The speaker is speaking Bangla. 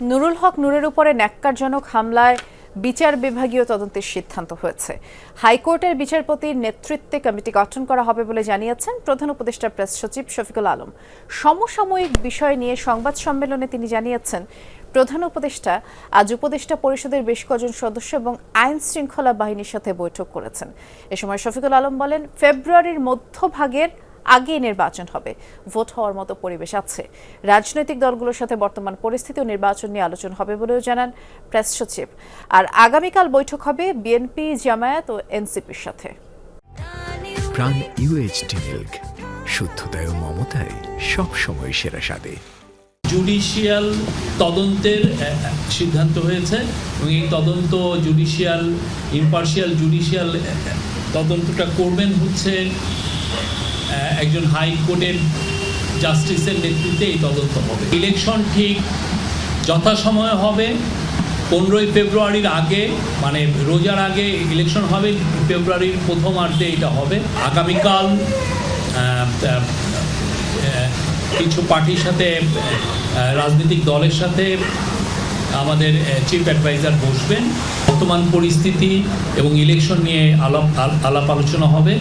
নুরুল হক নূরের উপরে ন্যাক্কারজনক হামলায় বিচার বিভাগীয় তদন্তের সিদ্ধান্ত হয়েছে। হাইকোর্টের বিচারপতির নেতৃত্বে কমিটি গঠন করা হবে বলে জানিয়েছেন প্রধান উপদেষ্টা প্রেস সচিব শফিকুল আলম। সমসাময়িক বিষয় নিয়ে সংবাদ সম্মেলনে তিনি জানিয়েছেন, প্রধান উপদেষ্টা আজ উপদেষ্টা পরিষদের বেশ কজন সদস্য এবং আইন শৃঙ্খলা বাহিনীর সাথে বৈঠক করেছেন। এ সময় শফিকুল আলম বলেন, ফেব্রুয়ারির মধ্যভাগের আগে নির্বাচন হবে। ভোট হওয়ার মতো পরিবেশ আছে। রাজনৈতিক দলগুলোর সাথে বর্তমান পরিস্থিতি ও নির্বাচন নিয়ে আলোচনা হবে বলেও জানান প্রেস সচিব। আর আগামীকাল বৈঠক হবে বিএনপি জামায়াত ও এনসিপির সাথে। প্রাণ মিল্ক। শুদ্ধতায় ও মমতায় সবসময় সেরা স্বাদে। জুডিশিয়াল তদন্তের সিদ্ধান্ত হয়েছে এবং এই তদন্ত জুডিশিয়াল ইম্পার্শিয়াল জুডিশিয়াল তদন্তটা করবেন হচ্ছে একজন হাইকোর্টের জাস্টিসের নেতৃত্বে এই তদন্ত হবে। ইলেকশন ঠিক যথাসময়ে হবে। পনেরোই ফেব্রুয়ারির আগে মানে রোজার আগে ইলেকশন হবে, ফেব্রুয়ারির প্রথমার্ধে এটা হবে। আগামীকাল কিছু পার্টির সাথে রাজনৈতিক দলের সাথে আমাদের চিফ অ্যাডভাইজার বসবেন। বর্তমান পরিস্থিতি এবং ইলেকশন নিয়ে আলাপ আলাপ আলোচনা হবে।